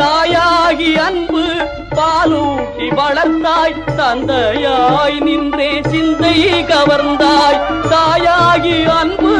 தாயாகி அன்பு பாலூட்டி வளர்த்தாய் தந்தையாய் நின்றே சிந்தை கவர்ந்தாய். தாயாகி அன்பு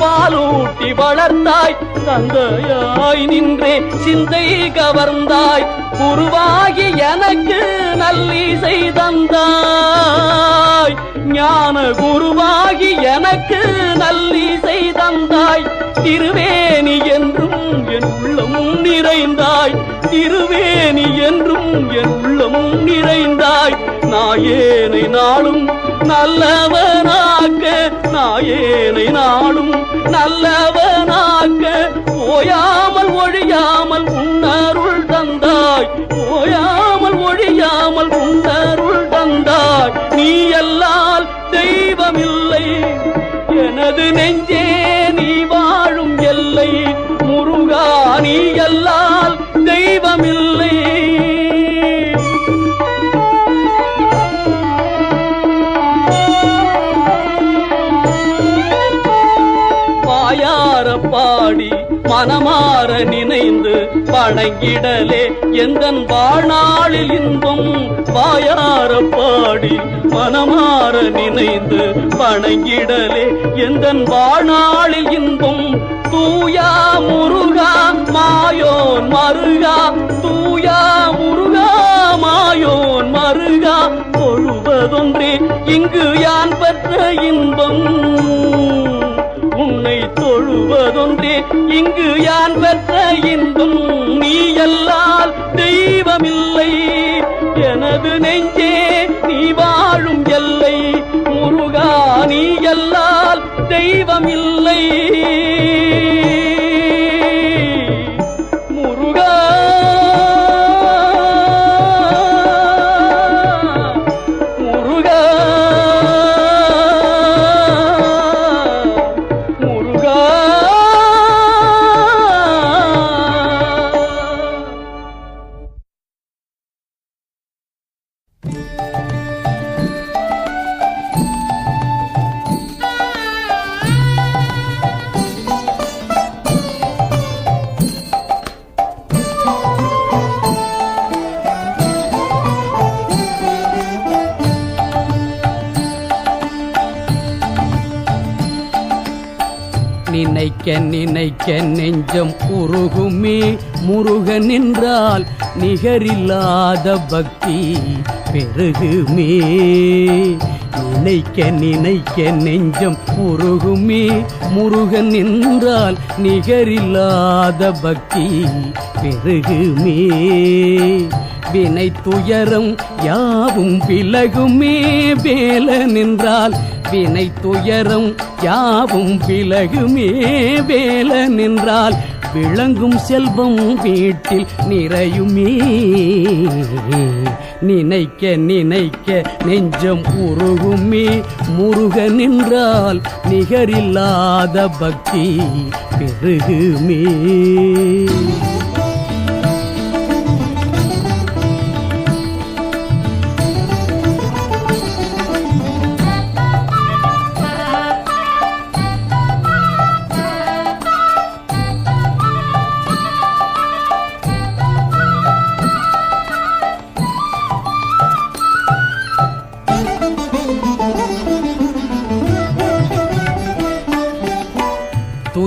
பாலூட்டி வளர்த்தாய் தந்தையாய் நின்றே சிந்தை கவர்ந்தாய். குருவாகி எனக்கு நல்லிசை தந்தாய். ஞான குருவாகி எனக்கு நல்லிசை தந்தாய். திருவேணி என்றும் என் உள்ளமும் நிறைந்தாய். திருவேணி என்றும் என் உள்ளம் நிறைந்தாய். நாயேனை நாளும் நல்லவனாக்க நாயேனை நாளும் நல்லவனாக்க. ஓயாமல் ஒழியாமல் உன்னருள் தந்தாய். ஓயாமல் ஒழியாமல் உன்னருள் தந்தாய். நீ எல்லால் தெய்வமில்லை. எனது நெஞ்சே நீ வாழும் எல்லை. முருகா நீ எல்லா தெய்வமில்லை வாயார பாடி மனமாற நினைந்து வணங்கிடலே எந்த வாழ்நாளில் இன்பம் வாயார பாடி மனமாற நினைந்து வணங்கிடலே எந்த வாழ்நாளில் இன்பம் தொழுவதொன்றே இங்கு யான் பெற்ற இன்பம்? உன்னை தொழுவதொன்றே இங்கு யான் பெற்ற இன்பம்? நீ எல்லால் தெய்வமில்லை எனது நெஞ்சே நீ வாழும் எல்லை. முருகா நீ எல்லால் தெய்வமில்லை. நினைக்க நினைக்க நெஞ்சம் உருகுமே. முருகன் என்றால் நிகரில்லாத பக்தி. பெருகுமே நினைக்க நினைக்க நெஞ்சம் உருகுமே முருகன் என்றால் நிகரில்லாத பக்தி பெருகுமே வினை துயரம் யாவும் விலகுமே வேல நின்றால் வினை துயரம் யாவும் விலகுமே வேல நின்றால் விளங்கும் செல்வம் வீட்டில் நிறையுமே. நினைக்க நினைக்க நெஞ்சம் உருகுமே. முருக நின்றால் நிகரில்லாத பக்தி பெருகுமே.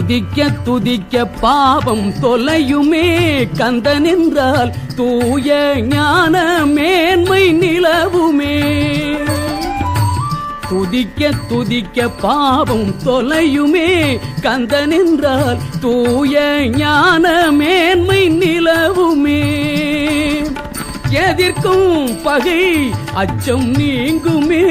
துதிக்க துதிக்க பாவம் தொலையுமே. கந்தன் என்றால் தூய ஞான மேன்மை நிலவுமே. துதிக்க துதிக்க பாவம் தொலையுமே. கந்தன் என்றால் தூய ஞான மேன்மை நிலவுமே. எதிர்க்கும் பகை அச்சம் நீங்குமே.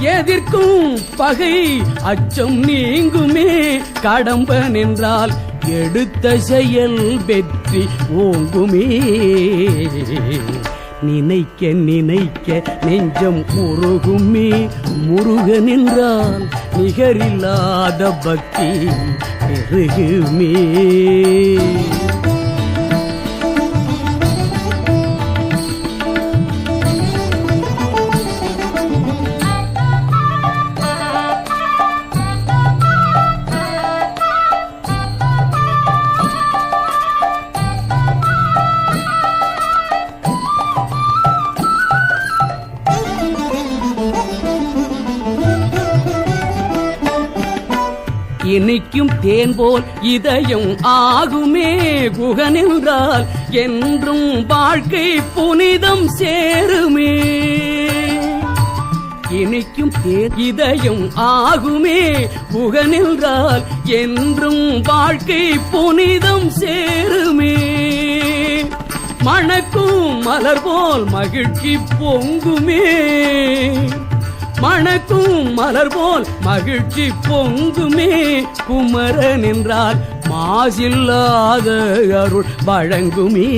எதிர்க்கும் பகை அச்சம் நீங்குமே. கடம்பன் என்றால் எடுத்த செயல் வெற்றி ஓங்குமே. நினைக்க நினைக்க நெஞ்சம் உருகுமே. முருகன் என்றால் நிகரில்லாத பக்தி பெருகுமே. இனிக்கும் தேன் போல் இதயம் ஆகுமே. குகனென்றால் என்றும் வாழ்க்கை புனிதம் சேருமே. இனிக்கும் தேன் இதயம் ஆகுமே. புகனென்றால் என்றும் வாழ்க்கை புனிதம் சேருமே. மணக்கும் மலர் போல் மகிழ்ச்சி பொங்குமே. மணக்கும் மலர் போல் மகிழ்ச்சி பொங்குமே. குமரன் என்றால் மாசில்லாத அருள் வழங்குமே.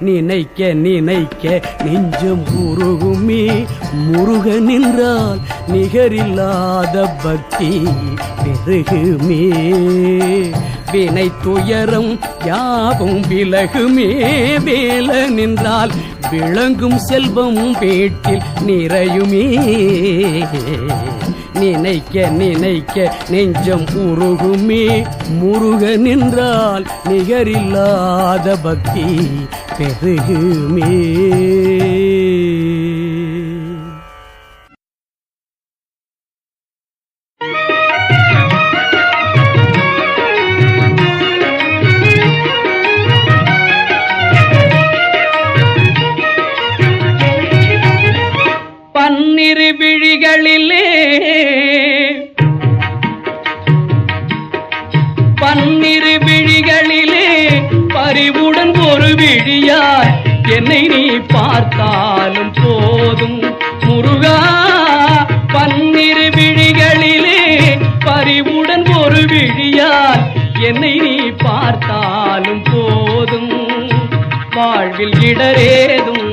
நினைக்க நினைக்க நெஞ்சம் உருகுமே. முருகன் என்றால் நிகரில்லாத பக்தி பெருகுமே வினை துயரம் யாவும் விலகுமே. வேல நின்றால் விளங்கும் செல்வம் வீட்டில் நிறையுமே. நினைக்க நினைக்க நெஞ்சம் உருகுமே. முருக நின்றால் நிகரில்லாத பக்தி பெருகுமே. விழிகளிலே பன்னிரு விழிகளிலே பறிவுடன் ஒரு விழியாய் என்னை நீ பார்த்தாலும் போதும். முருகா பன்னிரு விழிகளிலே பறிவுடன் ஒரு விழியாய் என்னை நீ பார்த்தாலும் போதும். வாழ்வில் இடரேதும்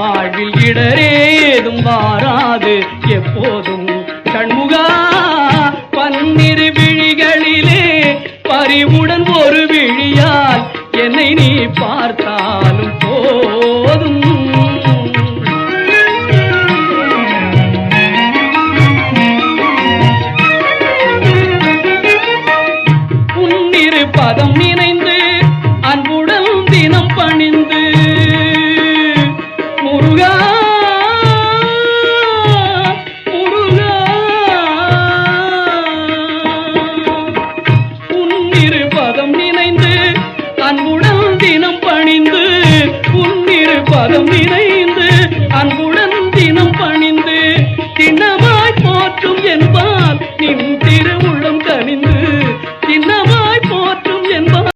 வாழ்வில் இடரேதும் வாராது எப்போதும் கண்முகா பன்னிரு விழிகளிலே பறிவுடன் ஒரு விழியால் என்னை நீ பார்த்தாலும் போதும். பதம் நினை பதம் நினைந்து